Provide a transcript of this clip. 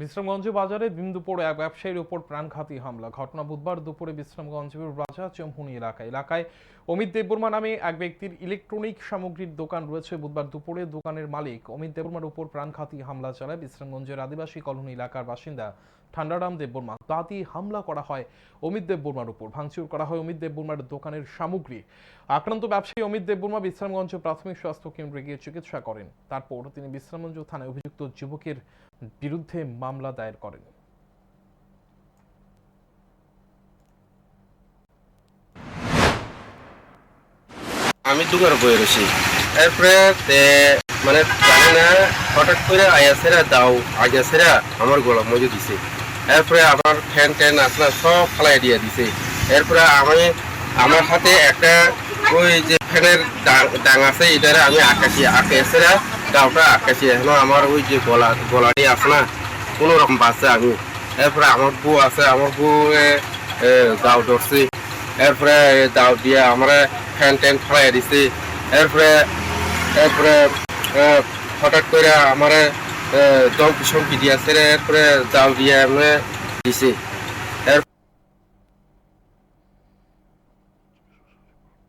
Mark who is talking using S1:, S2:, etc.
S1: বিশ্রামগঞ্জ বাজারে দিন দুপুরে এক ব্যবসায়ীর উপর প্রাণঘাতী হামলা। ঘটনা বুধবার দুপুরে বিশ্রামগঞ্জের বাজার চমহুনি এলাকা এলাকায় অমিত দেববর্মা নামে এক ব্যক্তির ইলেকট্রনিক সামগ্রীর দোকান রয়েছে। বুধবার দুপুরে দোকানের মালিক অমিত দেববর্মার উপর প্রাণঘাতী হামলা চালায় বিশ্রামগঞ্জের আদিবাসী কলোনি এলাকার বাসিন্দা ঠান্ডারাম দেববর্মা। দাঁতি হামলা করা হয় অমিত দেববর্মার উপর ভাঙচুর করা হয় অমিত দেববর্মার দোকানের সামগ্রী। আক্রান্ত ব্যবসায়ী অমিত দেববর্মা বিশ্রামগঞ্জ প্রাথমিক স্বাস্থ্য কেন্দ্রে গিয়ে চিকিৎসা করেন। তারপর তিনি বিশ্রামগঞ্জ থানায় অভিযুক্ত যুবকের বিরুদ্ধে মামলা দায়ের করেন।
S2: আমি দোকানে বয়ে রয়েছি। এরপরে মানে জানি না, হঠাৎ করে আয়াসেরা দাও আয়াসেরা আমার গলা মজু দিছে। এরপরে আমার ফ্যান ট্যান আসলা, সব ফালাই দিয়ে দিছে। এরপরে আমি, আমার হাতে একটা ওই যে ফ্যানের ডাং- আছে, এটারে আমি আকাশি আকাশেরা দাওটা আকাশি এখন আমার ওই যে গলা গলাটি আছে না, কোনো রকম বাঁচছে আমি এরপরে আমার বউ আছে, আমার বউ দাও ধরছে। এরপরে দাও দিয়ে আমরা ফ্যান ট্যান ফলাই দিছে। এরপরে এরপরে হঠাৎ করে আমার দম চমকি দিয়েছে এরপরে জাল দিয়ে আমরা দিছে।